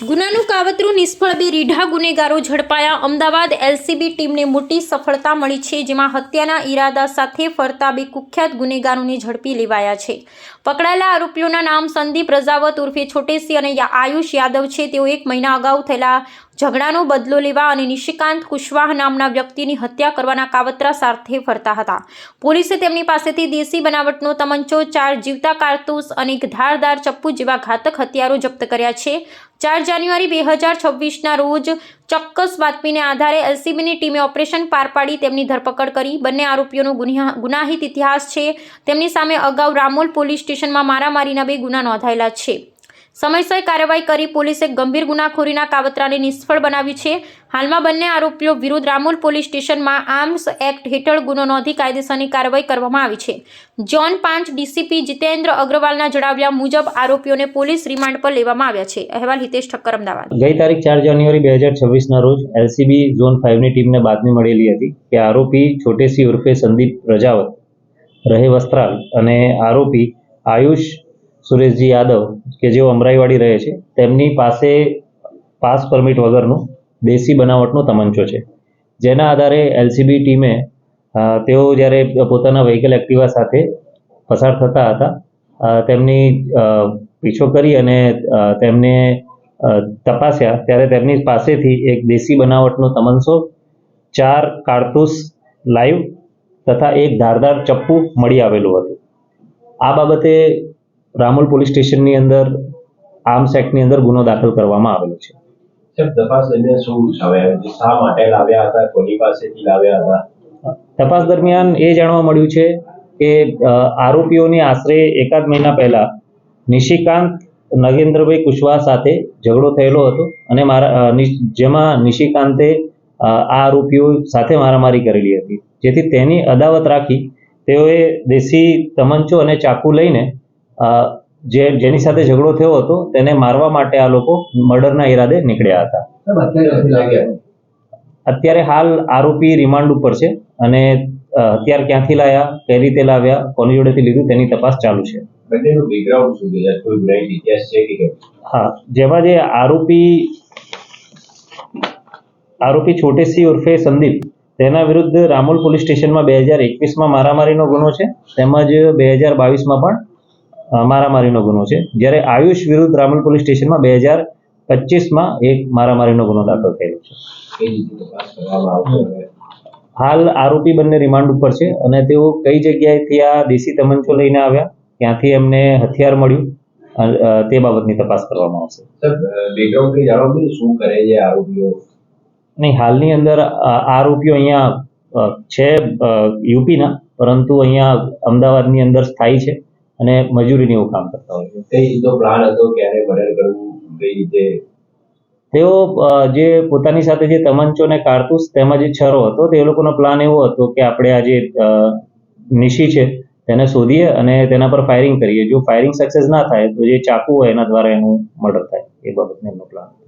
કાવતરું નિષ્ફળ બે રીઢા ગુનેગારો ઝડપાયા. અમદાવાદ એલસીબી ટીમને મોટી સફળતા મળી છે, જેમાં હત્યાના ઈરાદા સાથે ફરતા બે કુખ્યાત ગુનેગારોને ઝડપી લેવાયા છે. પકડાયેલા આરોપીઓના નામ સંદીપ રજાવત ઉર્ફે છોટેસી અને આયુષ યાદવ છે. તેઓ એક મહિના અગાઉ થયેલા ઝઘડાનો બદલો લેવા અને નિશિકાંત કુશવાહ નામના વ્યક્તિની હત્યા કરવાના કાવતરા સાથે ફરતા હતા. પોલીસે તેમની પાસેથી દેશી બનાવટનો તમંચો, ચાર જીવતા કારતૂસ અને ધારદાર ચપ્પુ જેવા ઘાતક હથિયારો જપ્ત કર્યા છે. ચાર જાન્યુઆરી બે હજાર છવ્વીસના રોજ ચોક્કસ બાતમીને આધારે એલસીબીની ટીમે ઓપરેશન પાર પાડી તેમની ધરપકડ કરી. બંને આરોપીઓનો ગુન્હા- ગુનાહિત ઇતિહાસ છે. તેમની સામે અગાઉ રામોલ પોલીસ સ્ટેશનમાં મારામારીના બે ગુના નોંધાયેલા છે. સમયસર કાર્યવાહી કરી પોલીસે ગંભીર ગુનાખોરીના કાવતરાને નિષ્ફળ બનાવ્યું છે. હાલમાં બંને આરોપીઓ વિરુદ્ધ રામોલ પોલીસ સ્ટેશનમાં આર્મ્સ એક્ટ હેઠળ ગુનો નોંધી કાયદેસરની કાર્યવાહી કરવામાં આવી છે. જોન પાંચ ડીસીપી જીતેન્દ્ર અગ્રવાલના જણાવ્યા મુજબ આરોપીઓને પોલીસ રિમાન્ડ પર લેવામાં આવ્યા છે. અહેવાલ હિતેશ ઠક્કર, અમદાવાદ. ગઈ તારીખ ચાર જાન્યુઆરી બે હજાર છવ્વીસના રોજ એલસીબી ઝોન ફાઇવની ટીમને બાતમી મળેલી હતી કે આરોપી છોટેસી ઉર્ફે સંદીપ રજાવત રહે વસ્ત્રાલ અને આરોપી આયુષ સુરેશજી યાદવ, કે જેઓ અમરાઈવાડી રહે છે, તેમની પાસે પાસ પરમિટ વગરનું દેશી બનાવટનો તમંચો છે. જેના આધારે એલસીબી ટીમે તેઓ જ્યારે પોતાના વ્હીકલ એક્ટિવા સાથે પસાર થતા હતા તેમની પીછો કરી અને તેમને તપાસ્યા, ત્યારે તેમની પાસેથી એક દેશી બનાવટનો તમંચો, ચાર કારતૂસ લાઈવ તથા એક ધારદાર ચપ્પુ મળી આવેલું હતું. આ બાબતે રામોલ પોલીસ સ્ટેશનની અંદર આર્મ્સ એક્ટની અંદર ગુનો દાખલ કરવામાં આવેલો છે. તપાસ દરમિયાન શું શા માટે લાવ્યા હતા? કોની પાસેથી લાવ્યા હતા? તપાસ દરમિયાન એ જાણવા મળ્યું છે કે આરોપીઓની આશરે એકાદ મહિના પહેલા નિશિકાંત નગેન્દ્રભાઈ કુશવાહ સાથે ઝઘડો થયેલો હતો અને મારા જેમાં નિશિકાંતે આ આરોપીઓ સાથે મારામારી કરેલી હતી. જેથી તેની અદાવત રાખી તેઓએ દેશી તમંચો અને ચાકુ લઈને જે જેની સાથે ઝઘડો થયો હતો તેને મારવા માટે આ લોકો મર્ડરના ઈરાદે નીકળ્યા હતા. અત્યારે હાલ આરોપી રિમાન્ડ ઉપર છે અને અત્યારે હથિયાર ક્યાંથી લાયા કઈ રીતે લાવ્યા કોની જોડેથી લીધું તેની તપાસ ચાલુ છે. હા જેમાં જે આરોપી આરોપી છોટેસી ઉર્ફે સંદીપ તેના વિરુદ્ધ રામોલ પોલીસ સ્ટેશનમાં બે હજાર એકવીસમાં મારામારીનો ગુનો છે. તેમજ બે હજાર બાવીસમાં પણ મારામારીનો ગુનો છે. જ્યારે આયુષ વિરુદ્ધ રામલ પોલીસ સ્ટેશનમાં બે હજાર પચીસમાં એક મારામારીનો ગુનો દાખલ થયેલો છે? હાલ આરોપી બંને રિમાન્ડ ઉપર છે અને તેઓ કઈ જગ્યાએથી આ દેશી તમંચો લઈને આવ્યા ત્યાંથી એમને હથિયાર મળ્યું તે બાબતની તપાસ કરવામાં આવશે. સાહેબ બેકગ્રાઉન્ડ કઈ જાણવા મળ્યું? શું કરે છે આરોપીઓ? નહીં હાલની અંદર આરોપીઓ અહીંયા છે યુપીના પરંતુ અહીંયા અમદાવાદની અંદર સ્થાયી છે. અને મજૂરીની એવું કામ કરતા હોય છે. કઈ રીતનો પ્લાન હતો? ક્યારે મર્ડર કરવું? કઈ રીતે? તેઓ જે પોતાની સાથે જે તમંચો અને કારતૂસ તેમજ જે છરો હતો તે લોકોનો પ્લાન એવો હતો કે આપણે આ જે નિશી છે તેને શોધીએ અને તેના પર ફાયરિંગ કરીએ. જો ફાયરિંગ સક્સેસ ના થાય તો જે ચાકુ હોય એના દ્વારા એનું મર્ડર થાય એ બાબતનો એમનો પ્લાન હતો.